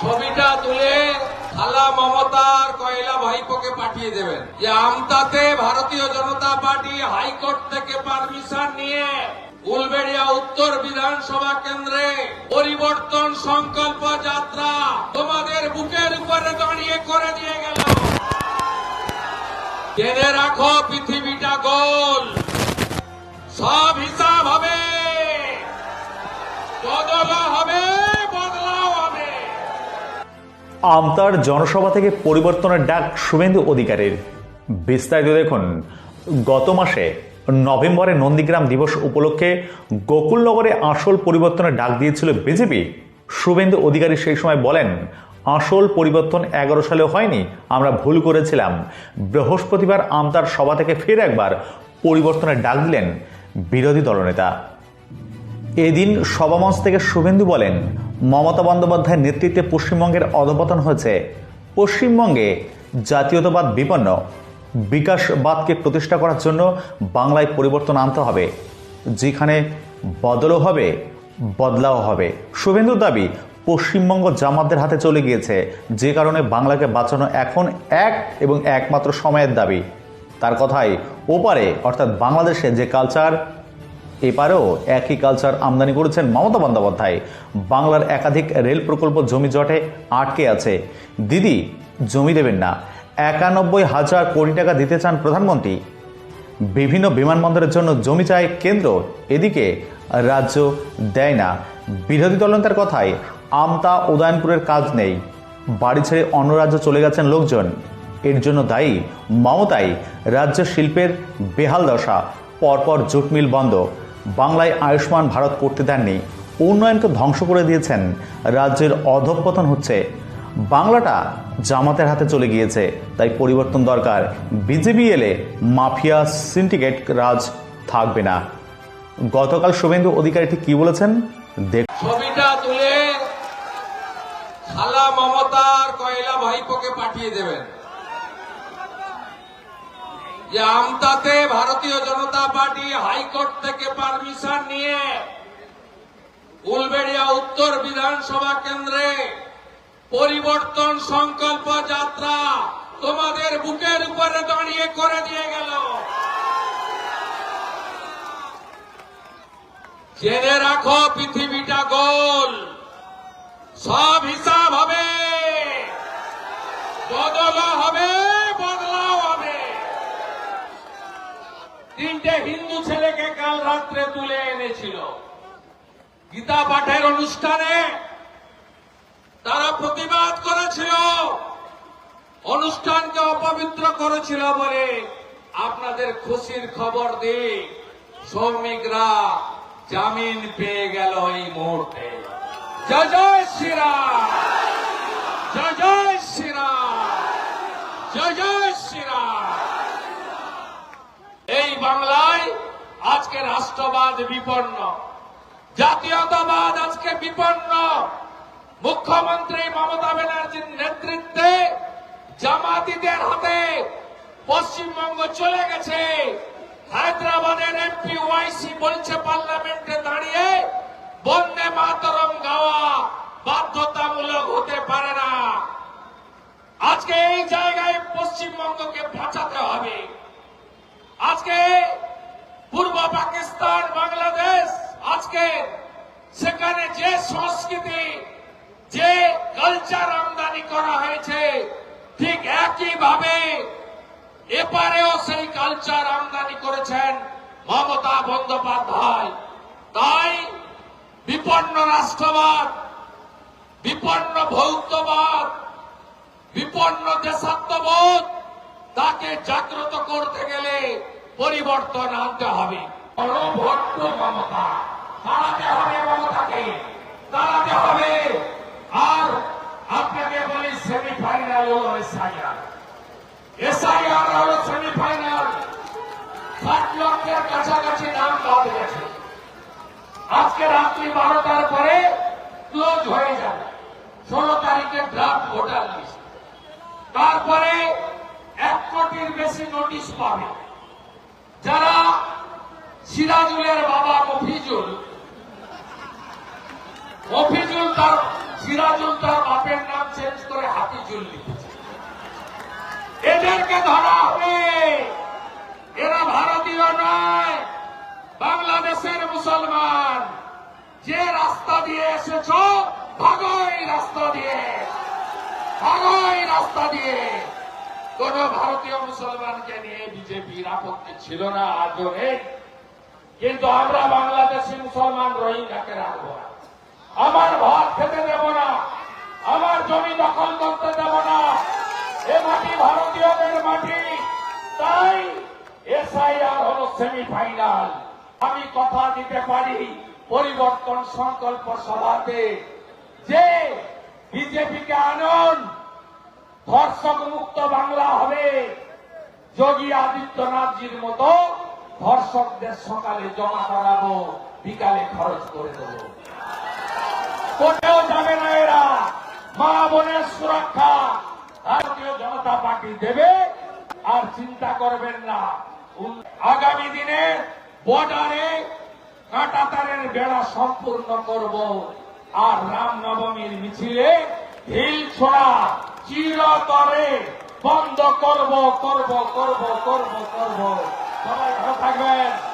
ছবিটা তুলে খালা মমতার কয়লা ভাইপোকে পাঠিয়ে দেবেন। যে আমতাতে Bharatiya Janata Party high court থেকে পারমিশন নিয়ে উলবেড়িয়া উত্তর বিধানসভা কেন্দ্রে পরিবর্তন সংকল্প যাত্রা তোমাদের বুকের উপরে দাঁড়িয়ে করে দিয়ে গেল। জেনে রাখো পৃথিবীটা গোল। সব হিসাব হবে বদলা হবে বদলাও হবে আমতার জনসভা থেকে পরিবর্তনের ডাক শুভেন্দু অধিকারীর। বিস্তারিত দেখুন, গত মাসে নভেম্বরে নন্দীগ্রাম দিবস উপলক্ষে গোকুলনগরে আসল পরিবর্তনের ডাক দিয়েছিল বিজেপি। শুভেন্দু অধিকারী সেই সময় বলেন, আসল পরিবর্তন এগারো সালে হয়নি, আমরা ভুল করেছিলাম। বৃহস্পতিবার আমতার সভা থেকে ফের একবার পরিবর্তনের ডাক দিলেন বিরোধী দলনেতা। এদিন সভামঞ্চ থেকে শুভেন্দু বলেন, মমতা বন্দ্যোপাধ্যায়ের নেতৃত্বে পশ্চিমবঙ্গের অধপতন হয়েছে। পশ্চিমবঙ্গে জাতীয়তাবাদ বিপন্ন, বিকাশবাদকে প্রতিষ্ঠা করার জন্য বাংলায় পরিবর্তন আনতে হবে, যেখানে বদলও হবে, বদলাও হবে। শুভেন্দুর দাবি, পশ্চিমবঙ্গ জামাতদের হাতে চলে গিয়েছে, যে কারণে বাংলাকে বাঁচানো এখন এক এবং একমাত্র সময়ের দাবি। তার কথাই ওপারে, অর্থাৎ বাংলাদেশে যে কালচার এপারেও একই কালচার আমদানি করেছেন মমতা বন্দ্যোপাধ্যায়। বাংলার একাধিক রেল প্রকল্প জমি জটে আটকে আছে। দিদি, জমি দেবেন না। একানব্বই হাজার কোটি টাকা দিতে চান প্রধানমন্ত্রী। বিভিন্ন বিমানবন্দরের জন্য জমি চায় কেন্দ্র, এদিকে রাজ্য দেয় না। বিরোধী দলনেতার কথায় আমতা উদয়নপুরের কাজ নেই। বাড়ি ছেড়ে অন্য রাজ্য চলে গেছেন লোকজন। এর জন্য দায়ী মমতাই রাজ্য শিল্পের বেহাল দশা। পরপর জুট মিল বন্ধ। বাংলায় আয়ুষ্মান ভারত করতে দেননি। উন্নয়নকে ধ্বংস করে দিয়েছেন রাজ্যের অধঃপতন হচ্ছে। বাংলাটা জামাতের হাতে চলে গিয়েছে, তাই পরিবর্তন দরকার। বিজেপি এলে মাফিয়া সিন্ডিকেট রাজ থাকবে না। গতকাল শুভেন্দু অধিকারী ঠিক কি বলেছেন? দেখ ছবিটা তুলে খালা মমতার কয়লা পাঠিয়ে দেবেন। যে আমতাতে Bharatiya Janata Party high court থেকে পারমিশন নিয়ে উলবেড়িয়া উত্তর বিধানসভা কেন্দ্রে পরিবর্তন সংকল্প যাত্রা তোমাদের বুকের উপরে দাঁড়িয়ে করে দিয়ে গেল। জেনে রাখো পৃথিবীটা গোল। সব হিসাব হবে। বদলা হবে বদলাও হবে তিনটে হিন্দু ছেলেকে কাল রাত্রে তুলে এনেছিল। গীতা পাঠের অনুষ্ঠানে তারা প্রতিবাদ করেছিল। অনুষ্ঠানকে অপবিত্র করেছিল বলে আপনাদের খুশির খবর দিই। শ্রমিকরা জামিন পেয়ে গেল এই মুহূর্তে। জয় জয় শ্রীরাম জয় জয় শ্রীরাম জয় জয় শ্রীরাম এই বাংলায় আজকে রাষ্ট্রবাদ বিপন্ন, জাতীয়তাবাদ আজকে বিপন্ন। মুখ্যমন্ত্রী মমতা ব্যানার্জির নেতৃত্বে জামাতিদের হাতে পশ্চিমবঙ্গ চলে গেছে। হায়দ্রাবাদের এমপি ওয়াইসি বলছে, পার্লামেন্টে দাঁড়িয়ে বন্দে মাতরম গাওয়া বাধ্যতামূলক হতে পারে না। আজকে এই জায়গায় পশ্চিমবঙ্গকে বাঁচাতে হবে। আজকে পূর্ব পাকিস্তান, বাংলাদেশ, আজকে সেখানে যে সংস্কৃতি, যে কালচার আমদানি করা হয়েছে, ঠিক একই ভাবে এপারেও সেই কালচার আমদানি করেছেন মমতা বন্দ্যোপাধ্যায়। তাই বিপন্ন রাষ্ট্রবাদ, বিপন্ন ভৌতবাদ, বিপন্ন দেশাত্মবোধ, তাকে জাগ্রত করতে গেলে পরিবর্তন আনতে হবে। মমতা। হবে মমতাকে। তাড়াতে হবে। আর আপনাকে বলি সেমিফাইনাল হলো এসআইআর এসআইআর হলো সেমিফাইনাল লক্ষের কাছাকাছি নাম বাদ গেছে। আজকে রাত্রি বারোটার পরে ক্লোজ হয়ে যাবে। ষোলো তারিখে ড্রাফট ভোটার লিস্ট তারপরে এক কোটির বেশি নোটিশ পাবে। যারা সিরাজুলের বাবা মফিজুল মফিজুল তার, সিরাজুল তার বাপের নাম আর্টিকেল লিখেছে। এদেরকে ধরা হবে। এরা ভারতীয় নয়, বাংলাদেশের মুসলমান। যে রাস্তা দিয়ে এসেছ, ভাগই রাস্তা দিয়ে। ভাগই রাস্তা দিয়ে। কোন ভারতীয় মুসলমানকে নিয়ে বিজেপির আপত্তি ছিল না আজও নেই। কিন্তু আমরা বাংলাদেশি মুসলমান রোহিঙ্গাকে রাখব না। আমার ভাত খেতে দেব না। আমার জমি দখল করতে দেব না। এ মাটি ভারতীয়দের মাটি। তাই এসআইআর হল সেমিফাইনাল। আমি কথা দিতে পারি পরিবর্তন সংকল্প সভাতে। যে বিজেপিকে আনন ধর্ষক মুক্ত বাংলা হবে। যোগী আদিত্যনাথজির মতো ধর্ষকদের সকালে জমা করাবো, বিকালে খরচ করে দেবো। কোথাও যাবে না এরা। মা বোনের সুরক্ষা ভারতীয় জনতা পার্টি দেবে, আর চিন্তা করবেন না। আগামী দিনে বর্ডারে কাঁটাতারের বেড়া সম্পূর্ণ করব, আর রামনবমীর মিছিলে ঢিল ছোড়া। চিরতরে বন্ধ করব করব করব করব করব। সবাই ভালো থাকবেন।